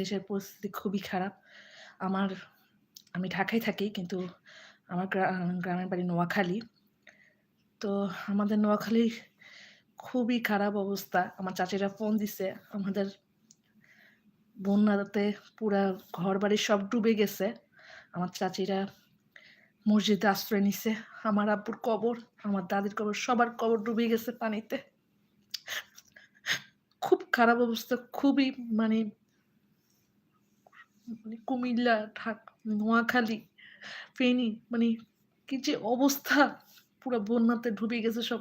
দেশের পরিস্থিতি খুবই খারাপ। আমার আমি ঢাকায় থাকি কিন্তু আমার গ্রা গ্রামের বাড়ি নোয়াখালী। তো আমাদের নোয়াখালীর খুবই খারাপ অবস্থা। আমার চাচিরা ফোন দিছে আমাদের বন্যাতে পুরা ঘর বাড়ি সব ডুবে গেছে। আমার চাচিরা মসজিদে আশ্রয় নিছে। আমার আব্বুর কবর, আমার দাদির কবর সবার কবর ডুবে গেছে পানিতে। খুব খারাপ অবস্থা খুবই মানে মানে কুমিল্লা, ঢাক নোয়াখালী, ফেনী মানে কি যে অবস্থা পুরো বন্যাতে ডুবে গেছে সব।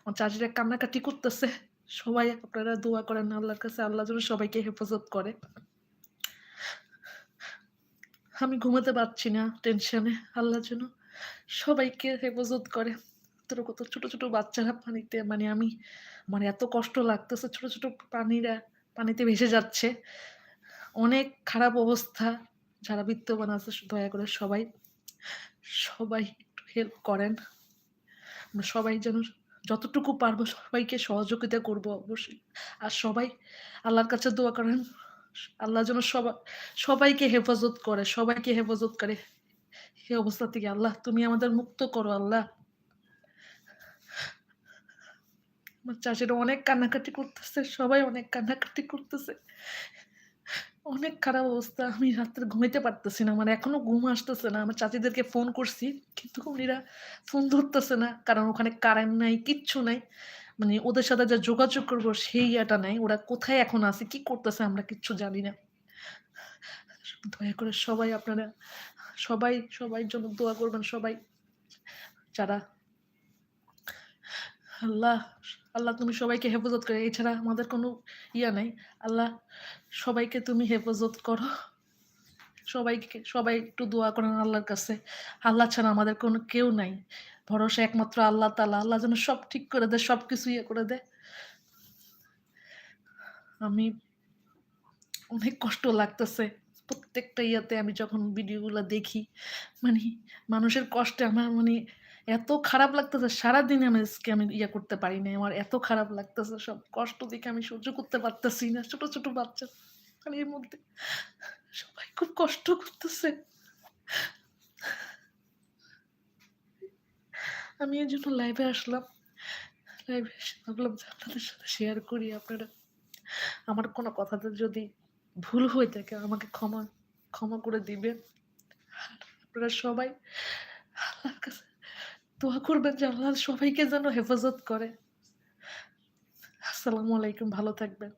আমার চাচীরা কান্নাকাটি করতেছে। সবাই আপনারা দোয়া করেন আল্লাহর কাছে আল্লাহ যেন সবাইকে হেফাজত করে। আমি ঘুমাতে পারছি না টেনশনে। আল্লাহ যেন সবাইকে হেফাজত করে। তোর কত ছোট, ছোট বাচ্চারা পানিতে মানে আমি আমার এত কষ্ট লাগতেছে ছোট, ছোট প্রাণীরা পানিতে ভেসে যাচ্ছে। অনেক খারাপ অবস্থা। যারা বিত্তবান আছে দয়া করে সবাই, সবাই একটু হেল্প করেন। সবাই যেন যতটুকু পারব সবাইকে সহযোগিতা করব অবশ্যই। আর সবাই আল্লাহর কাছে দোয়া করেন। আল্লাহ যেন সবা সবাইকে হেফাজত করে, সবাইকে হেফাজত করে। এই অবস্থা থেকে আল্লাহ তুমি আমাদের মুক্ত করো আল্লাহ। আমার চাচীরা অনেক কান্নাকাটি করতেছে। সবাই অনেক কান্নাকাটি করতেছে। অনেক খারাপ অবস্থা। আমি রাত্রে ঘুমাইতে পারতেছি না। আমার এখনও ঘুম আসতেছে না। আমার চাচিদেরকে ফোন করছি। কিন্তু উনিরা ফোন ধরতেছে না। কারণ ওখানে কারেন্ট নাই, কিচ্ছু নাই। মানে ওদের সাথে যা যোগাযোগ করব সেই ইয়েটা নাই। ওরা কোথায় এখন আছে, কি করতেছে আমরা কিচ্ছু জানি না। দয়া করে সবাই আপনারা সবাই সবার জন্য দোয়া করবেন সবাই। যারা আল্লাহ, আল্লাহ তুমি সবাইকে হেফাজত করে। এছাড়া আমাদের কোনো ইয়া নাই। আল্লাহ সবাইকে তুমি হেফাজত করো। সবাইকে সবাই একটু দোয়া করেন আল্লাহর কাছে। আল্লাহ ছাড়া আমাদের কোনো কেউ নাই। ভরসা একমাত্র আল্লাহ তালা আল্লাহ যেন সব ঠিক করে দেয়, সব কিছু ইয়ে করে দেয়। আমি অনেক কষ্ট লাগতেছে। প্রত্যেকটা ইয়াতে আমি যখন ভিডিওগুলো দেখি, মানে মানুষের কষ্টে আমার মানে এত খারাপ লাগতেছে। সারাদিন আমি আজকে আমি ইয়ে করতে পারি নাই। আমার এত খারাপ লাগতেছে। সব কষ্ট দেখে আমি সহ্য করতে পারতেছি না। ছোট, ছোট বাচ্চা পানির মধ্যে। সবাই খুব কষ্ট করতেছে। আমি এজন্য লাইভে আসলাম। লাইভে এসে ভাবলাম যে আপনাদের সাথে শেয়ার করি আপনারা আমার কোনো কথাতে যদি ভুল হয়ে থাকে আমাকে ক্ষমা ক্ষমা করে দিবেন। আর আপনারা সবাই আল্লাহর কাছে দোয়া করবেন যে আল্লাহ সবাইকে যেন হেফাজত করে। আসসালামু আলাইকুম, ভালো থাকবেন।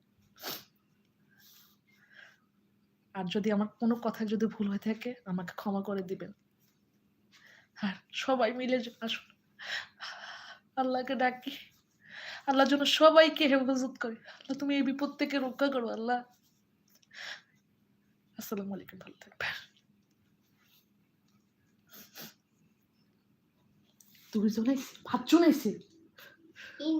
আর যদি আমার কোনো কথায় যদি ভুল হয়ে থাকে, আমাকে ক্ষমা করে দিবেন। আর সবাই মিলে আসুন আল্লাহকে ডাকি। আল্লাহ যেন সবাইকে হেফাজত করে। আল্লাহ তুমি এই বিপদ থেকে রক্ষা করো, আল্লাহ। আসসালামু আলাইকুম, ভালো থাকবেন। ৫ জন আইছে? তিন